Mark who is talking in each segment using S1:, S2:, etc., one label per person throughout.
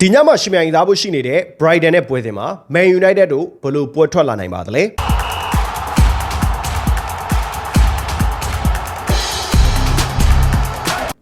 S1: ဒီညမှာရှင်မြိုင်သားဖို့ရှိနေတဲ့ Brighton နဲ့ပွဲစဉ်မှာ Man United တို့ဘယ်လိုပွဲထွက်လာနိုင်ပါသလဲ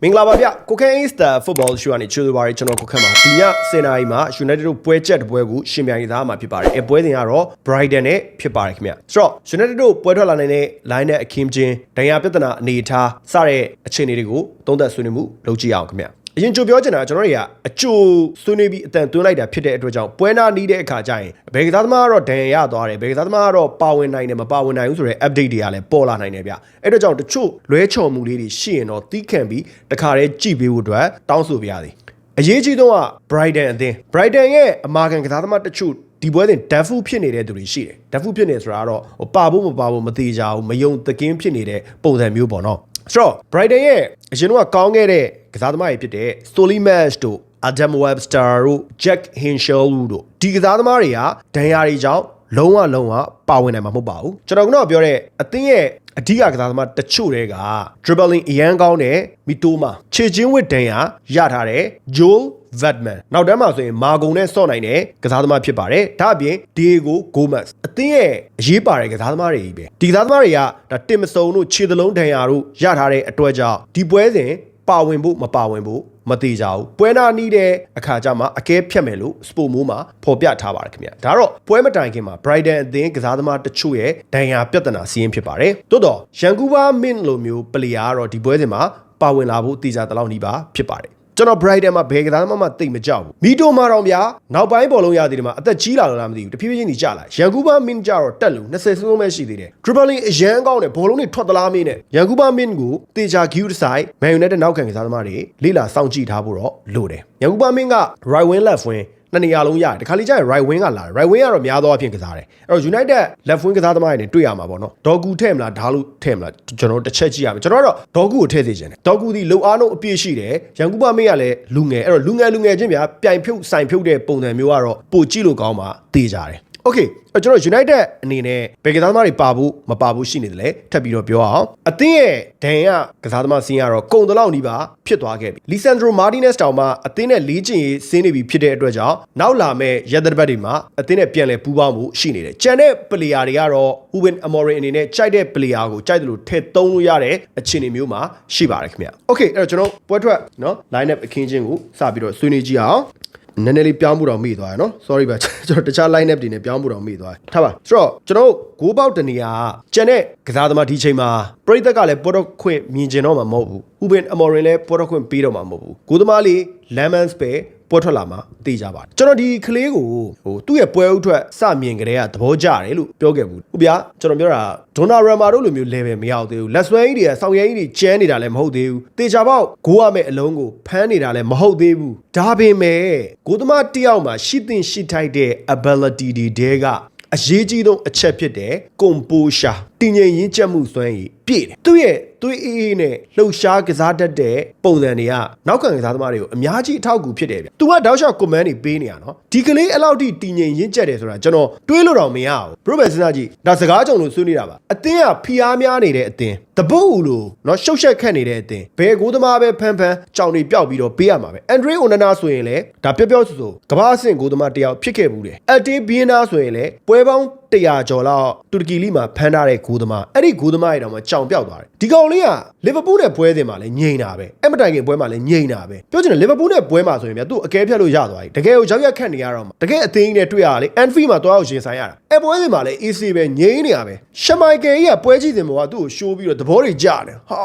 S1: မင်္ဂလာပါဗျကိုခန့် Easter Football Show ကနေချူပါရကျွန်တော်ကိုခန့်ပါဒီညစင်နာရီမှာ United တို့ပွဲချက်တစ်ပွဲကိုရှင်မြိုင်သားမှာဖြစ်ပါတယ်အဲပွဲစဉ်ကတော့ Brighton နဲ့ဖြစ်ပါတယ်ခင်ဗျဆိုတော့ United တို့ပွဲထွက်လာနိုင်တဲ့ line နဲ့အခင်းချင်းဒဏ်ရာပြဿနာအနေအထားစတဲ့အခြေအနေတွေကိုသုံးသပ်ဆွေးနွေးမှုလုပ်ကြည့်အောင်ခင်ဗျ အရင်ကြိုပြောချင်တာကျွန်တော်တွေကအကျိုးဆွေးနွေးပြီးအတန်သွင်းလိုက်တာဖြစ်တဲ့အတွက်ကြောင့်ပွဲနာနီးတဲ့အခါကျရင်ဘယ်ကစားသမားကတော့ဒဏ်ရာရသွားတယ်ဘယ်ကစားသမားကတော့ပါဝင်နိုင်တယ်မပါဝင်နိုင်ဘူးဆိုတဲ့ update တွေကလည်းပေါ်လာနိုင်တယ်ဗျအဲ့တော့ကြောင့်တချို့လွဲချော်မှုလေးတွေရှိရင်တော့တီးခံပြီးတခါတည်းကြည့်ပေးဖို့အတွက်တောင်းဆိုပါရစေအရေးကြီးဆုံးက Brighton အသင်း Brighton ရဲ့အမာခံကစားသမားတချို့ဒီပွဲစဉ်ဒက်ဖူဖြစ်နေတဲ့သူတွေရှိတယ်ဒက်ဖူဖြစ်နေဆိုတာကတော့ဟိုပါဖို့မပါဖို့မသေးကြဘူးမယုံသကင်းဖြစ်နေတဲ့ပုံစံမျိုးပေါ့နော် ဆိုတော့ Brighton ရဲ့အရင်ကကောင်းခဲ့တဲ့ကစားသမားတွေဖြစ်တဲ့ Stoli Match တို့ Adam Webster တို့ Jack Hinshaw တို့ဒီကစားသမားတွေကဒဏ်ရာတွေကြောင့် လုံးဝလုံးဝပါဝင်နိုင်မှာမဟုတ်ပါဘူးကျွန်တော်ကတော့ပြောတဲ့အသင်းရဲ့အဓိကကစားသမားတချို့တွေက dribbling အရန်ကောင်းတဲ့မီတိုမာခြေချင်းဝစ်ဒဏ်ရာရထားတဲ့ Joel Vedman နောက်တန်းမှာဆိုရင်မာဂုံနဲ့ဆော့နိုင်တဲ့ကစားသမားဖြစ်ပါတယ်ဒါအပြင် Diego Gomez အသင်းရဲ့အရေးပါတဲ့ကစားသမားတွေကြီးပဲဒီကစားသမားတွေကဒါတင်မစုံတို့ခြေသလုံးဒဏ်ရာတို့ရထားတဲ့အတွက်ကြောင့်ဒီပွဲစဉ်ပါဝင်ဖို့မပါဝင်ဖို့ မသေးကြဘူးပွဲနာနီးတဲ့အခါကျမှအကဲဖြတ်မယ်လို့စပိုမိုးမှာဖော်ပြထားပါတယ်ခင်ဗျာဒါတော့ပွဲမတိုင်ခင်မှာ Brighton အသင်းကစားသမားတချို့ရဲ့ဒဏ်ရာပြဿနာစီးရင်ဖြစ်ပါတယ်တိုးတော့ Vancouver Mint လိုမျိုးပလေယာကတော့ဒီပွဲစဉ်မှာပါဝင်လာဖို့တည်ကြတဲ့လောက်နီးပါဖြစ်ပါတယ် ကျွန်တော် Brighton မှာဘယ်ကစားသမားမှတိတ်မကြောက်ဘူးမီတိုမာတော်ဗျာနောက်ပိုင်းဘောလုံးရသေးတယ်မှာအသက်ကြီးလာတော့လားမသိဘူးတဖြည်းဖြည်းချင်းကြီးကြလာရန်ကူးဘာမင်းကြတော့တက်လို့20စုံပဲရှိသေးတယ် dribbling အရန်ကောင်းတယ်ဘောလုံးတွေထွက်သလားမင်းနဲ့ရန်ကူးဘာမင်းကိုတေချာ Q ဆိုင် Man United နောက်ခံကစားသမားတွေလေ့လာစောင့်ကြည့်ထားဖို့တော့လိုတယ်ရန်ကူးဘာမင်းက right wing left wing နှစ်နေရာလုံးရတယ်တခါလေကျရင် right wing ကလာတယ် right wing ကတော့များသောအားဖြင့်ကစားတယ်အဲ့တော့ United left wing ကစားသမားတွေနဲ့တွေ့ရမှာပေါ့နော်ဒေါကူထဲ့မလားဓာလူထဲ့မလားကျွန်တော်တစ်ချက်ကြည့်ရမယ်ကျွန်တော်ကတော့ဒေါကူကိုထည့်စေချင်တယ်ဒေါကူဒီလုံအားလုံးအပြည့်ရှိတယ်ရန်ကူပါမေးကလည်းလူငယ်အဲ့တော့လူငယ်လူငယ်ချင်းဗျာပြိုင်ဖြုတ်ဆိုင်ဖြုတ်တဲ့ပုံစံမျိုးကတော့ပိုကြည့်လို့ကောင်းမှတေးကြတယ် ။ Okay ကျွန်တော် United အနေနဲ့ဘယ်ကစားသမားတွေပါဖို့မပါဖို့ရှိနေတယ်လဲထပ်ပြီးတော့ပြောအောင်အသင်းရဲ့ဒန်ရကစားသမားစင်းကတော့ကုံတလောက်နီးပါဖြစ်သွားခဲ့ပြီ။ Lisandro Martinez တောင်မှအသင်းနဲ့လေးချင်ရေးစင်းနေပြီဖြစ်တဲ့အတွက်ကြောင့်နောက်လာမဲ့ရသက်ပတ်တွေမှာအသင်းနဲ့ပြန်လည်ပူးပေါင်းမှုရှိနေတယ်။ကြံတဲ့ player တွေကတော့ Ruben Amorim အနေနဲ့ကြိုက်တဲ့ player ကိုကြိုက်တယ်လို့ထည့်သုံးလို့ရတဲ့အခြေအနေမျိုးမှာရှိပါတယ်ခင်ဗျ။ Okay အဲ့တော့ကျွန်တော်ပွဲထွက်နော် line up အခင်းချင်းကိုစပြီးတော့ဆွေးနွေးကြည့်အောင် နည်းနည်းလေးပြောင်းမှုတော့မိသွားရနော် sorry ပါကျွန်တော်တခြား line up တွေနဲ့ပြောင်းမှုတော့မိသွားတယ်ထားပါဆိုတော့ကျွန်တော်ဂိုးပေါက်တနေရာကျန်တဲ့ကစားသမားဒီချိန်မှာပရိသတ်ကလည်းပေါ်တော့ခွင့်မြင်ကျင်တော့မှာမဟုတ်ဘူးဟူဘင်အမော်ရင်လည်းပေါ်တော့ခွင့်ပေးတော့မှာမဟုတ်ဘူးဂိုးသမားလေး lemons ပဲ ပွဲထွက်လာမှာသိကြပါတယ်ကျွန်တော်ဒီကလေးကိုဟိုသူ့ရဲ့ပွဲဥထွက်စမြင်ကြတဲ့ကသဘောကျတယ်လို့ပြောခဲ့ဘူးဟုတ်ဗျာကျွန်တော်ပြောတာဒွန်နာရမာတို့လိုမျိုး level မရောက်သေးဘူးလက်ဆွဲကြီးတွေကစောင်ရဲကြီးတွေကျန်းနေတာလည်းမဟုတ်သေးဘူးတေချာပေါက်ဂိုးရမယ့်အလုံးကိုဖမ်းနေတာလည်းမဟုတ်သေးဘူးဒါပေမဲ့ဂိုးသမားတစ်ယောက်မှာရှိတင်ရှိထိုက်တဲ့ ability တွေတဲကအရေးကြီးဆုံးအချက်ဖြစ်တဲ့ composure တည်ငြိမ်ရင်းချက်မှုစွမ်းရည်ပြည့်တယ်သူ့ရဲ့သွေးအေးအေးနဲ့လှုပ်ရှားကစားတတ်တဲ့ပုံစံတွေကနောက်ခံကစားသမားတွေကိုအများကြီးအထောက်အကူဖြစ်တယ်ဗျ။ तू ကတောက်လျှောက် command တွေပေးနေရနော်။ဒီကလေးအဲ့လောက်ထိတည်ငြိမ်ရင့်ကျက်တယ်ဆိုတာကျွန်တော်တွေးလို့တော့မရဘူး။ bro ပဲစဉ်းစားကြည့်။ဒါစကားကြုံလို့ဆွေးနေတာပါ။အသင်းကဖီအားများနေတဲ့အသင်းတပုတ်လို့နော်ရှုပ်ရှက်ခတ်နေတဲ့အသင်းဘယ်ကိုသမားပဲဖန်းဖန်းကြောင်တွေပျောက်ပြီးတော့ပေးရမှာပဲ။ Andre Onana ဆိုရင်လည်းဒါပျော့ပျော့ဆိုဆိုကမ္ဘာအဆင့်ကိုသမားတယောက်ဖြစ်ခဲ့ဘူးတယ်။အတေးဘီယနာဆိုရင်လည်းပွဲပေါင်း 100ကျော်လောက်တူရကီလိမှာဖမ်းထားတဲ့ဂိုးသမားအဲ့ဒီဂိုးသမားတွေတော့မှကြောင်ပြောက်သွားတယ်ဒီကောင်လေးကလီဗာပူးနဲ့ပွဲစဉ်မှာလည်းငြိမ်တာပဲအဲ့မတိုင်ခင်ပွဲမှာလည်းငြိမ်တာပဲပြောချင်တယ်လီဗာပူးနဲ့ပွဲမှာဆိုရင်ဗျသူ့အကဲဖြတ်လို့ရသွားပြီတကယ်ကိုရောက်ရက်ခတ်နေရတော့မှာတကယ်အသိန်းနဲ့တွေ့ရတာလေအန်ဖီမှာတွားအောင်ရှင်ဆိုင်ရတာအဲ့ပွဲစဉ်မှာလည်း AC ပဲငြိမ်နေရပဲရှမိုင်ကယ်ကြီးကပွဲကြည့်တင်ပေါ်ကသူ့ကိုရှိုးပြီးတော့သဘောတွေကြတယ်ဟာ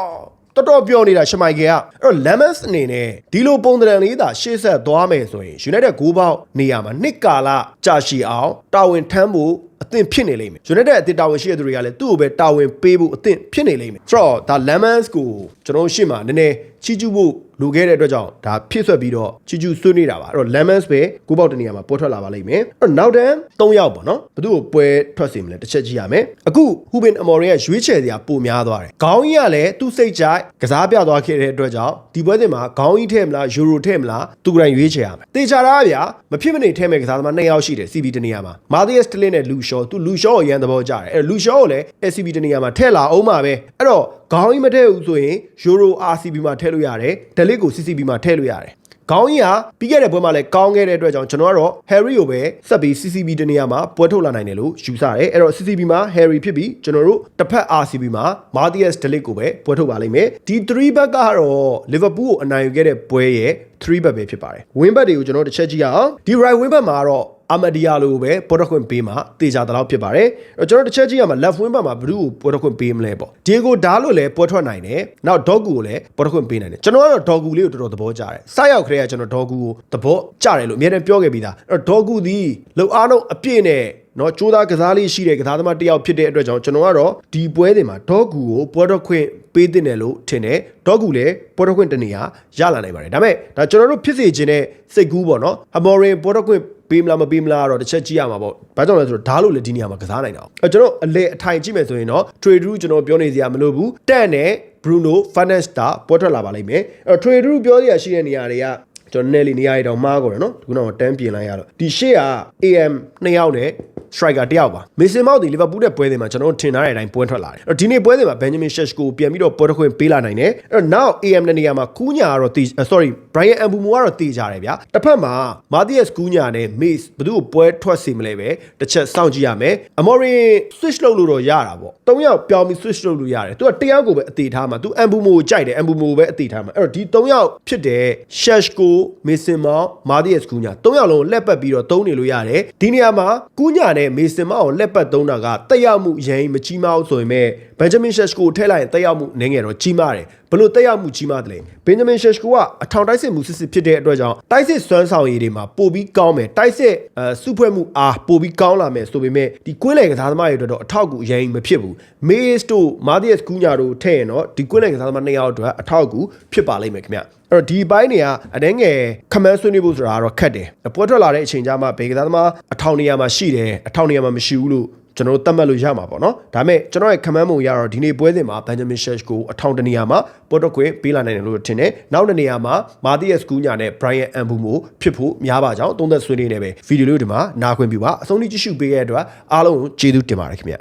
S1: တော်တော်ပြောနေတာရှမိုင်ကယ်ကအဲ့တော့ Lemons အနေနဲ့ဒီလိုပုံသဏ္ဍာန်လေးသာရှေ့ဆက်သွားမယ်ဆိုရင် United ဂိုးပေါက်နေရာမှာနှစ်ကာလကြာရှည်အောင်တာဝန်ထမ်းဖို့ အသင့်ဖြစ်နေလိမ့်မယ် United အသင့်တာဝန်ရှိတဲ့သူတွေကလည်းသူ့ကိုပဲတာဝန်ပေးဖို့အသင့်ဖြစ်နေလိမ့်မယ်ဆိုတော့ဒါ Lemons ကိုကျွန်တော်ရှေ့မှာနည်းနည်းချီးကျူးဖို့လိုခဲ့တဲ့အတွက်ကြောင့်ဒါဖြစ်ဆွက်ပြီးတော့ချီးကျူးဆွေးနေတာပါအဲ့တော့ Lemons ပဲကိုပေါက်တနေရာမှာပေါ်ထွက်လာပါလိမ့်မယ်အဲ့တော့နောက်တန်း၃ယောက်ပေါ့နော်ဘသူ့ကိုပွဲထွက်စီမလဲတစ်ချက်ကြည့်ရမယ်အခု Hubin Amorim ရဲ့ရွေးချယ်စရာပိုများသွားတယ်ခေါင်းကြီးကလည်းသူ့စိတ်ကြိုက်ကစားပြသွားခဲ့တဲ့အတွက်ကြောင့်ဒီပွဲစဉ်မှာခေါင်းကြီးထဲမလားယူရိုထဲမလားသူကိုယ်တိုင်ရွေးချယ်ရမယ်တေချာတာဗျာမဖြစ်မနေထဲမဲ့ကစားသမား၂ယောက်ရှိတယ် CB တနေရာမှာ Matthias Stilling နဲ့ Lucio သူ Lucio ကိုရန်သဘောကြတယ်အဲ့ Lucio ကိုလည်း SCB တနေရာမှာထည့်လာအောင်ပါပဲအဲ့တော့ခေါင်းကြီးမထည့်ဘူးဆိုရင် Euro RCB မှာထည့်လို့ရတယ် Delic ကို CCB မှာထည့်လို့ရတယ်ခေါင်းကြီးဟာပြီးခဲ့တဲ့ပွဲမှာလည်းကောင်းခဲ့တဲ့အတွက်ကြောင့်ကျွန်တော်ကတော့ Harry ကိုပဲဆက်ပြီး CCB တနေရာမှာပွဲထုတ်လာနိုင်တယ်လို့ယူဆတယ်အဲ့တော့ CCB မှာ Harry ဖြစ်ပြီးကျွန်တော်တို့တစ်ဖက် RCB မှာ Matthias Delic ကိုပဲပွဲထုတ်ပါလိမ့်မယ်ဒီ3 back ကတော့ Liverpool ကိုအနိုင်ယူခဲ့တဲ့ပွဲရဲ့3 back ပဲဖြစ်ပါတယ် win back တွေကိုကျွန်တော်တစ်ချက်ကြည့်ရအောင်ဒီ right win back မှာကတော့ အမဒီယာလိုပဲပေါ်တော့ခွင့်ပေးမှာတေချာတလောက်ဖြစ်ပါတယ်အဲ့တော့ကျွန်တော်တစ်ချက်ကြည့်ရမှာ left wing back မှာဘယ်သူ့ကိုပေါ်တော့ခွင့်ပေးမလဲပေါ့ဒီကိုဓားလို့လည်းပွဲထွက်နိုင်တယ်နောက်ဒေါကူကိုလည်းပေါ်တော့ခွင့်ပေးနိုင်တယ်ကျွန်တော်ကတော့ဒေါကူလေးကိုတော်တော်သဘောကျတယ်စရောက်ခရဲကကျွန်တော်ဒေါကူကိုသဘောကျတယ်လို့အများနဲ့ပြောခဲ့ပြီးသားအဲ့တော့ဒေါကူသည်လုံအားလုံးအပြည့်နဲ့နော်ကြိုးသားကစားလေးရှိတဲ့ကစားသမားတစ်ယောက်ဖြစ်တဲ့အတွက်ကြောင့်ကျွန်တော်ကတော့ဒီပွဲတွေမှာဒေါကူကိုပွဲတော့ခွင့်ပေးတင်တယ်လို့ထင်တယ်ဒေါကူလည်းပွဲတော့ခွင့်တနေရာရလာနိုင်ပါတယ်ဒါပေမဲ့ဒါကျွန်တော်တို့ဖြစ်စေခြင်းတဲ့စိတ်ကူးပေါ့နော်ဟမော်ရင်ပွဲတော့ခွင့် ပေးမလားမပေးမလားတော့တစ်ချက်ကြည့်ရမှာပေါ့။ဘာကြောင့်လဲဆိုတော့ဓာတ်လို့လည်းဒီနေရာမှာကစားနိုင်တာ။အဲကျွန်တော်အလေအထိုင်ကြည့်မယ်ဆိုရင်တော့ trade rule ကျွန်တော်ပြောနေစရာမလိုဘူး။တက်နဲ့ Bruno Fernandes တာပွဲထွက်လာပါလိမ့်မယ်။အဲ trade rule ပြောစရာရှိတဲ့နေရာတွေကကျွန်တော်နယ်လီနေရာတွေတောင်မားကုန်တယ်နော်ဒီကတော့တန်းပြင်လိုက်ရတော့ဒီရှေ့က AM 2ယောက်နဲ့ striker တယောက်ပါမေဆင်မောက်ဒီလီဗာပူးတဲ့ပွဲတွေမှာကျွန်တော်ထင်ထားတဲ့အတိုင်းပွဲထွက်လာတယ်အဲ့တော့ဒီနေ့ပွဲတွေမှာ Benjamin Sheshko ကိုပြန်ပြီးတော့ပွဲတစ်ခွင့်ပေးလာနိုင်တယ်အဲ့တော့ now AM တဲ့နေရာမှာကူးညာကတော့တီ sorry Brian Ambumo ကတော့တီကြတယ်ဗျာတစ်ဖက်မှာ Matthias ကူးညာနဲ့ Mace ဘယ်သူ့ကိုပွဲထွက်စီမလဲပဲတစ်ချက်စောင့်ကြည့်ရမယ် Amorin switch လုပ်လို့တော့ရတာပေါ့၃ယောက်ပြောင်းပြီး switch လုပ်လို့ရတယ်သူကတရားကိုပဲအသေးထားမှာသူ Ambumo ကိုကြိုက်တယ် Ambumo ကိုပဲအသေးထားမှာအဲ့တော့ဒီ၃ယောက်ဖြစ်တဲ့ Sheshko Mason Mount Matthias ကူးညာ၃ယောက်လုံးလက်ပတ်ပြီးတော့သုံးနေလို့ရတယ်ဒီနေရာမှာကူးညာနဲ့ Mason Mount ကိုလက်ပတ်သုံးတာကတက်ရောက်မှုရင်မကြီးမအောင်ဆိုရင်ပဲ Benjamin Sheshko ကိုထည့်လိုက်ရင်တက်ရောက်မှုနည်းငယ်တော့ကြီးမားတယ် ဘလို့တက်ရောက်မှုကြီးမားတယ်လေ Benjamin Sheshko ကအထောင်တိုက်စစ်မှုစစ်စစ်ဖြစ်တဲ့အတွက်ကြောင့်တိုက်စစ်စွမ်းဆောင်ရည်တွေမှာပိုပြီးကောင်းမယ်တိုက်စစ်အဲစုဖွဲ့မှုအားပိုပြီးကောင်းလာမယ်ဆိုပေမဲ့ဒီကွင်းလယ်ကစားသမားတွေအတွက်တော့အထောက်အကူအရင်မဖြစ်ဘူး Mace တို့ Matthias Cunha တို့ထည့်ရင်တော့ဒီကွင်းလယ်ကစားသမားနှစ်ယောက်အတွက်အထောက်အကူဖြစ်ပါလိမ့်မယ်ခင်ဗျအဲ့တော့ဒီဘိုင်းတွေကအနှဲငယ်ခမန်းဆွေးနွေးဖို့ဆိုတာကတော့ခက်တယ်ပွဲထွက်လာတဲ့အချိန်ကြမှာဘေကစားသမားအထောင်နေရာမှာရှိတယ်အထောင်နေရာမှာမရှိဘူးလို့ ကျွန်တော်တို့သတ်မှတ်လို့ရမှာပေါ့နော်ဒါပေမဲ့ကျွန်တော်ရဲ့ command ပုံရတော့ဒီနေ့ပွဲစဉ်မှာ Benjamin Shesh ကိုအထောင်တနေရာမှာပေါ်တော့ခွင့်ပေးလာနိုင်တယ်လို့ထင်တယ်နောက်တစ်နေရာမှာ Matthias Cunha နဲ့ Brian Ambumo ဖြစ်ဖို့များပါကြောင်းသုံးသက်ဆွေးနွေးနေပဲဗီဒီယိုလေးဒီမှာနားခွင့်ပြုပါအဆုံးထိကြည့်ရှုပေးခဲ့တဲ့အတွက်အားလုံးကိုကျေးဇူးတင်ပါတယ်ခင်ဗျ